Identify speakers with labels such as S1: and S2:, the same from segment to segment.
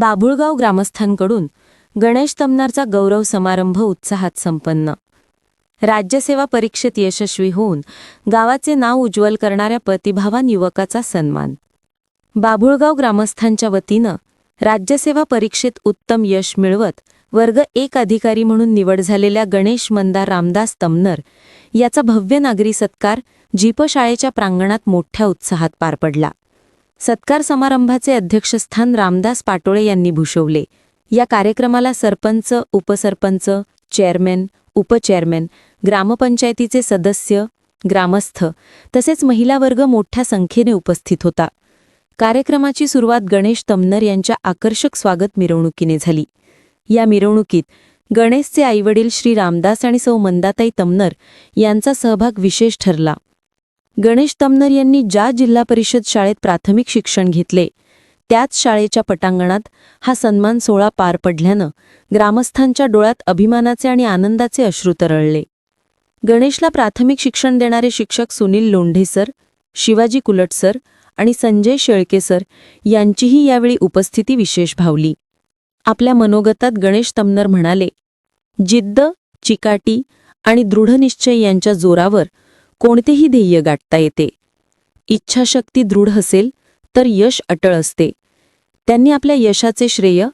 S1: बाभुळगाव ग्रामस्थांकडून गणेश तमनारचा गौरव समारंभ उत्साहात संपन्न. राज्यसेवा परीक्षेत यशस्वी होऊन गावाचे नाव उज्ज्वल करणाऱ्या प्रतिभावान युवकाचा सन्मान. बाभुळगाव ग्रामस्थांच्या वतीनं राज्यसेवा परीक्षेत उत्तम यश मिळवत वर्ग एक अधिकारी म्हणून निवड झालेल्या गणेश मंदार रामदास तमनर याचा भव्य नागरी सत्कार जीपशाळेच्या प्रांगणात मोठ्या उत्साहात पार पडला. सत्कार समारंभाचे अध्यक्षस्थान रामदास पाटोळे यांनी भूषवले. या कार्यक्रमाला सरपंच उपसरपंच चेअरमॅन उपचेअरमॅन ग्रामपंचायतीचे सदस्य ग्रामस्थ तसेच महिला वर्ग मोठ्या संख्येने उपस्थित होता. कार्यक्रमाची सुरुवात गणेश तमनर यांच्या आकर्षक स्वागत मिरवणुकीने झाली. या मिरवणुकीत गणेशचे आईवडील श्री रामदास आणि सौ मंदाताई तमनर यांचा सहभाग विशेष ठरला. गणेश तमनर यांनी ज्या जिल्हा परिषद शाळेत प्राथमिक शिक्षण घेतले त्याच शाळेच्या पटांगणात हा सन्मान सोहळा पार पडल्यानं ग्रामस्थांच्या डोळ्यात अभिमानाचे आणि आनंदाचे अश्रू तरळले. गणेशला प्राथमिक शिक्षण देणारे शिक्षक सुनील लोंढे सर शिवाजी कुलट सर आणि संजय शेळके सर यांचीही यावेळी उपस्थिती विशेष भावली. आपल्या मनोगतात गणेश तमनर म्हणाले जिद्द चिकाटी आणि दृढनिश्चय यांच्या जोरावर कोणतेही ध्येय गाठता येते. इच्छाशक्ती दृढ असेल तर यश अटळ असते. त्यांनी आपल्या यशाचे श्रेय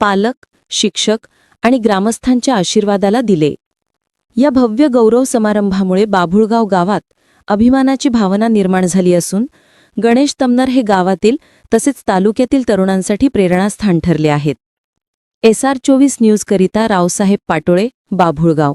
S1: पालक शिक्षक आणि ग्रामस्थांच्या आशीर्वादाला दिले. या भव्य गौरव समारंभामुळे बाभुळगाव गावात अभिमानाची भावना निर्माण झाली असून गणेश तमनर हे गावातील तसेच तालुक्यातील तरुणांसाठी प्रेरणास्थान ठरले आहेत. एस आर चोवीस न्यूजकरिता रावसाहेब पाटोळे बाभुळगाव.